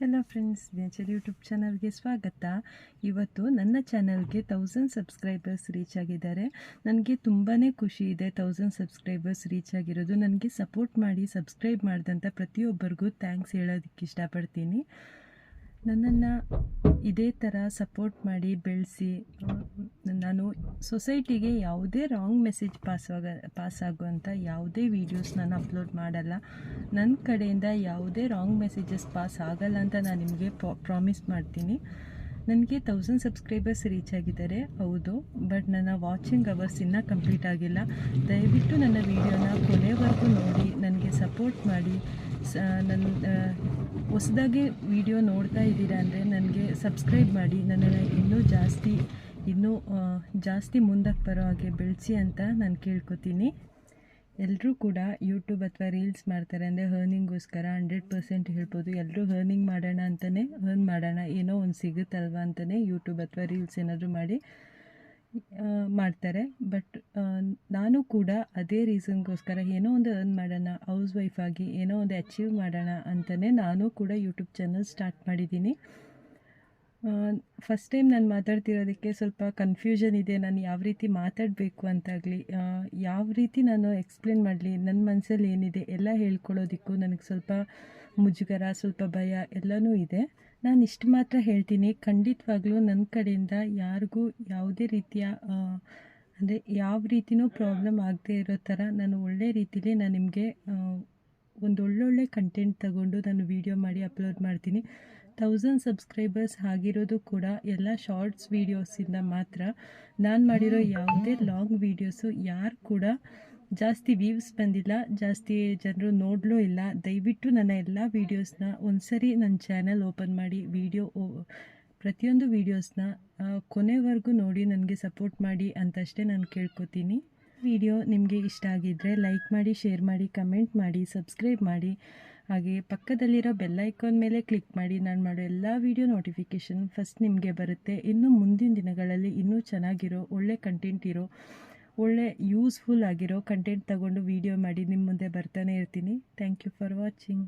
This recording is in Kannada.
ಹಲೋ ಫ್ರೆಂಡ್ಸ್ ನೇಚರ್ ಯೂಟ್ಯೂಬ್ ಚಾನಲ್ಗೆ ಸ್ವಾಗತ. ಇವತ್ತು ನನ್ನ ಚಾನಲ್ಗೆ ತೌಸಂಡ್ ಸಬ್ಸ್ಕ್ರೈಬರ್ಸ್ ರೀಚ್ ಆಗಿದ್ದಾರೆ. ನನಗೆ ತುಂಬಾ ಖುಷಿ ಇದೆ ತೌಸಂಡ್ ಸಬ್ಸ್ಕ್ರೈಬರ್ಸ್ ರೀಚ್ ಆಗಿರೋದು. ನನಗೆ ಸಪೋರ್ಟ್ ಮಾಡಿ ಸಬ್ಸ್ಕ್ರೈಬ್ ಮಾಡಿದಂಥ ಪ್ರತಿಯೊಬ್ಬರಿಗೂ ಥ್ಯಾಂಕ್ಸ್ ಹೇಳೋದಕ್ಕೆ ಇಷ್ಟಪಡ್ತೀನಿ. ನನ್ನನ್ನು ಇದೇ ಥರ ಸಪೋರ್ಟ್ ಮಾಡಿ ಬೆಳೆಸಿ ನಾನು ಸೊಸೈಟಿಗೆ ಯಾವುದೇ ರಾಂಗ್ ಮೆಸೇಜ್ ಪಾಸ್ ಆಗ ಪಾಸ್ ಆಗುವಂಥ ಯಾವುದೇ ವೀಡಿಯೋಸ್ ನಾನು ಅಪ್ಲೋಡ್ ಮಾಡಲ್ಲ. ನನ್ನ ಕಡೆಯಿಂದ ಯಾವುದೇ ರಾಂಗ್ ಮೆಸೇಜಸ್ ಪಾಸ್ ಆಗಲ್ಲ ಅಂತ ನಾನು ನಿಮಗೆ ಪ್ರಾಮಿಸ್ ಮಾಡ್ತೀನಿ. ನನಗೆ ತೌಸಂಡ್ ಸಬ್ಸ್ಕ್ರೈಬರ್ಸ್ ರೀಚ್ ಆಗಿದ್ದಾರೆ, ಹೌದು ಬಟ್ ನನ್ನ ವಾಚಿಂಗ್ ಅವರ್ಸ್ ಇನ್ನೂ ಕಂಪ್ಲೀಟ್ ಆಗಿಲ್ಲ. ದಯವಿಟ್ಟು ನನ್ನ ವೀಡಿಯೋನ ಕೊನೆವರೆಗೂ ನೋಡಿ, ನನಗೆ ಸಪೋರ್ಟ್ ಮಾಡಿ. ಸ ನನ್ನ ಹೊಸದಾಗಿ ವಿಡಿಯೋ ನೋಡ್ತಾ ಇದ್ದೀರಾ ಅಂದರೆ ನನಗೆ ಸಬ್ಸ್ಕ್ರೈಬ್ ಮಾಡಿ. ನನ್ನನ್ನು ಇನ್ನೂ ಜಾಸ್ತಿ ಇನ್ನೂ ಜಾಸ್ತಿ ಮುಂದಕ್ಕೆ ಬರೋ ಹಾಗೆ ಬೆಳೆಸಿ ಅಂತ ನಾನು ಕೇಳ್ಕೊತೀನಿ. ಎಲ್ಲರೂ ಕೂಡ ಯೂಟ್ಯೂಬ್ ಅಥವಾ ರೀಲ್ಸ್ ಮಾಡ್ತಾರೆ ಅಂದರೆ ಹರ್ನಿಂಗೋಸ್ಕರ ಹಂಡ್ರೆಡ್ ಪರ್ಸೆಂಟ್ ಹೇಳ್ಬೋದು. ಎಲ್ಲರೂ ಹರ್ನಿಂಗ್ ಮಾಡೋಣ ಅಂತಲೇ ಹರ್ನ್ ಮಾಡೋಣ. ಏನೋ ಒಂದು ಸಿಗುತ್ತಲ್ವ ಅಂತಲೇ ಯೂಟ್ಯೂಬ್ ಅಥವಾ ರೀಲ್ಸ್ ಏನಾದರೂ ಮಾಡಿ ಮಾಡ್ತಾರೆ. ಬಟ್ ನಾನು ಕೂಡ ಅದೇ ರೀಸನ್ಗೋಸ್ಕರ ಏನೋ ಒಂದು ಅರ್ನ್ ಮಾಡೋಣ ಹೌಸ್ ವೈಫ್ ಆಗಿ ಏನೋ ಒಂದು ಅಚೀವ್ ಮಾಡೋಣ ಅಂತಲೇ ನಾನು ಕೂಡ ಯೂಟ್ಯೂಬ್ ಚಾನಲ್ ಸ್ಟಾರ್ಟ್ ಮಾಡಿದ್ದೀನಿ. ಫಸ್ಟ್ ಟೈಮ್ ನಾನು ಮಾತಾಡ್ತಿರೋದಕ್ಕೆ ಸ್ವಲ್ಪ ಕನ್ಫ್ಯೂಷನ್ ಇದೆ. ನಾನು ಯಾವ ರೀತಿ ಮಾತಾಡಬೇಕು ಅಂತಾಗಲಿ ಯಾವ ರೀತಿ ನಾನು ಎಕ್ಸ್ಪ್ಲೇನ್ ಮಾಡಲಿ ನನ್ನ ಮನಸ್ಸಲ್ಲಿ ಏನಿದೆ ಎಲ್ಲ ಹೇಳ್ಕೊಳ್ಳೋದಕ್ಕೂ ನನಗೆ ಸ್ವಲ್ಪ ಮುಜುಗರ, ಸ್ವಲ್ಪ ಭಯ ಎಲ್ಲನೂ ಇದೆ. ನಾನು ಇಷ್ಟು ಮಾತ್ರ ಹೇಳ್ತೀನಿ. ಖಂಡಿತವಾಗ್ಲೂ ನನ್ನ ಕಡೆಯಿಂದ ಯಾರಿಗೂ ಯಾವುದೇ ರೀತಿಯ ಅಂದರೆ ಯಾವ ರೀತಿಯೂ ಪ್ರಾಬ್ಲಮ್ ಆಗದೇ ಇರೋ ಥರ ನಾನು ಒಳ್ಳೆ ರೀತಿಲಿ ನಾನು ನಿಮಗೆ ಒಂದು ಒಳ್ಳೊಳ್ಳೆ ಕಂಟೆಂಟ್ ತಗೊಂಡು ನಾನು ವೀಡಿಯೋ ಮಾಡಿ ಅಪ್ಲೋಡ್ ಮಾಡ್ತೀನಿ. ತೌಸಂಡ್ ಸಬ್ಸ್ಕ್ರೈಬರ್ಸ್ ಆಗಿರೋದು ಕೂಡ ಎಲ್ಲ ಶಾರ್ಟ್ಸ್ ವೀಡಿಯೋಸಿಂದ ಮಾತ್ರ. ನಾನು ಮಾಡಿರೋ ಯಾವುದೇ ಲಾಂಗ್ ವೀಡಿಯೋಸು ಯಾರು ಕೂಡ ಜಾಸ್ತಿ ವ್ಯೂಸ್ ಬಂದಿಲ್ಲ ಜಾಸ್ತಿ ಜನರು ನೋಡಲೂ ಇಲ್ಲ. ದಯವಿಟ್ಟು ನನ್ನ ಎಲ್ಲ ವೀಡಿಯೋಸ್ನ ಒಂದ್ಸರಿ ನನ್ನ ಚಾನಲ್ ಓಪನ್ ಮಾಡಿ ವೀಡಿಯೋ ಪ್ರತಿಯೊಂದು ವೀಡಿಯೋಸ್ನ ಕೊನೆವರೆಗೂ ನೋಡಿ ನನಗೆ ಸಪೋರ್ಟ್ ಮಾಡಿ ಅಂತಷ್ಟೇ ನಾನು ಕೇಳ್ಕೊತೀನಿ. ವಿಡಿಯೋ ನಿಮಗೆ ಇಷ್ಟ ಆಗಿದ್ದರೆ ಲೈಕ್ ಮಾಡಿ ಶೇರ್ ಮಾಡಿ ಕಮೆಂಟ್ ಮಾಡಿ ಸಬ್ಸ್ಕ್ರೈಬ್ ಮಾಡಿ. ಹಾಗೆ ಪಕ್ಕದಲ್ಲಿರೋ ಬೆಲ್ ಐಕಾನ್ ಮೇಲೆ ಕ್ಲಿಕ್ ಮಾಡಿ ನಾನು ಮಾಡೋ ಎಲ್ಲ ವೀಡಿಯೋ ನೋಟಿಫಿಕೇಷನ್ ಫಸ್ಟ್ ನಿಮಗೆ ಬರುತ್ತೆ. ಇನ್ನು ಮುಂದಿನ ದಿನಗಳಲ್ಲಿ ಇನ್ನೂ ಚೆನ್ನಾಗಿರೋ, ಒಳ್ಳೆ ಕಂಟೆಂಟ್ ಇರೋ, ಒಳ್ಳೆ ಯೂಸ್ಫುಲ್ ಆಗಿರೋ ಕಂಟೆಂಟ್ ತಗೊಂಡು ವೀಡಿಯೋ ಮಾಡಿ ನಿಮ್ಮ ಮುಂದೆ ಬರ್ತಾನೆ ಇರ್ತೀನಿ. Thank you for watching